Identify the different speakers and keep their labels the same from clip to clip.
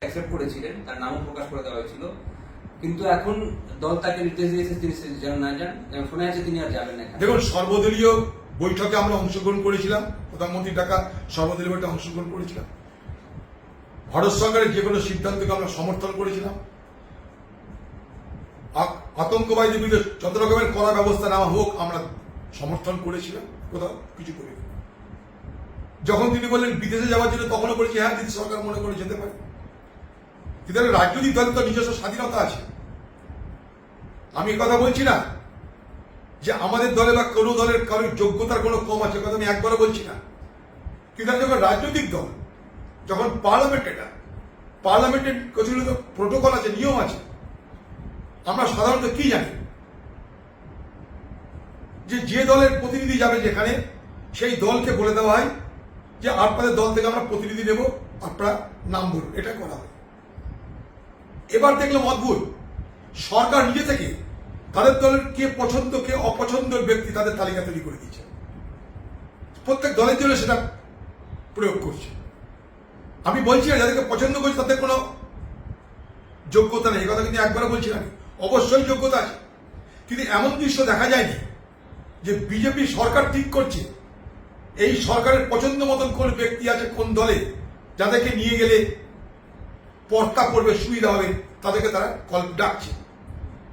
Speaker 1: Accept করেছিলেন, তার নামও প্রকাশ করে দেওয়া হয়েছিল। কিন্তু এখন দল তাকে নির্দেশ দিয়েছে, তিনি যেন না যান। এবং শোনা যাচ্ছে তিনি আর যাবেন না
Speaker 2: দেখুন, সর্বদলীয় বৈঠকে আমরা অংশগ্রহণ করেছিলাম। প্রধানমন্ত্রী ডাকা সর্বদলীয় বৈঠকে অংশগ্রহণ করেছিলাম। ভারত সরকারের যে কোনো সিদ্ধান্তকে আমরা সমর্থন করেছিলাম। আ- আতঙ্কবাদীদের বিরুদ্ধে যত রকমের কড়া ব্যবস্থা নেওয়া হোক, আমরা সমর্থন করেছিলাম। কোথাও কিছু করি যখন তিনি বললেন, বিদেশে যাওয়ার জন্য তখনও বলেছি হ্যাঁ যদি সরকার মনে করে যেতে পারে। কিন্তু রাজনৈতিক দলের তো নিজস্ব স্বাধীনতা আছে। আমি কথা বলছি না যে আমাদের দলে বা কোনো দলের কারোর যোগ্যতার কোনো কম আছে কথা আমি একবারও বলছি না। কিন্তু যখন রাজনৈতিক দল, যখন পার্লামেন্ট এটা, পার্লামেন্টের কিছু প্রোটোকল আছে, নিয়ম আছে, আমরা সাধারণত কি জানি? যে যে দলের প্রতিনিধি যাবে যেখানে, সেই দলকে বলে দেওয়া হয় যে আপনাদের দল থেকে আমরা প্রতিনিধি নেব, আপনারা নাম বলুন এটা করা হয়। এবার দেখলাম অদ্ভুত। সরকার নিজে থেকে তাদের দলের কে পছন্দ, কে অপছন্দের ব্যক্তি তাদের তালিকা তৈরি করে দিয়েছে। প্রত্যেক দলের জন্য সেটা প্রয়োগ করছে। আমি বলছি না, যাদেরকে পছন্দ করছি তাদের কোনো যোগ্যতা নেই। কথা কিন্তু একবারও বলছি না। অবশ্যই যোগ্যতা আছে। কিন্তু এমন দৃশ্য দেখা যায়নি যে বিজেপি সরকার ঠিক করছে। এই সরকারের পছন্দ মতন কোন ব্যক্তি আছে কোন দলে যাদেরকে নিয়ে গেলে পর্তা পড়বে, সুবিধা হবে তাদেরকে তারা কল ডাকছে।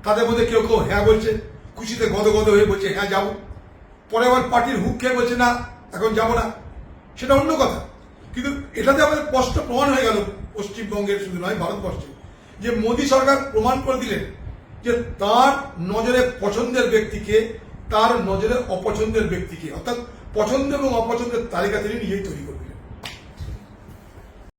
Speaker 2: তাদের মধ্যে কেউ কেউ হ্যাঁ বলছে, খুশিতে গদগদ হয়ে বলছে হ্যাঁ যাব পরে আবার পার্টির হুক খেয়ে বলছে, না, এখন যাব না। সেটা অন্য কথা। কিন্তু এটাতে আমাদের স্পষ্ট প্রমাণ হয়ে গেল পশ্চিমবঙ্গের শুধু নয়, ভারতবর্ষে। যে মোদী সরকার প্রমাণ করে দিলেন যে তার নজরে পছন্দের ব্যক্তিকে, তার নজরে অপছন্দের ব্যক্তিকে, অর্থাৎ পছন্দ এবং অপছন্দের তালিকা তিনি নিজেই তৈরি করে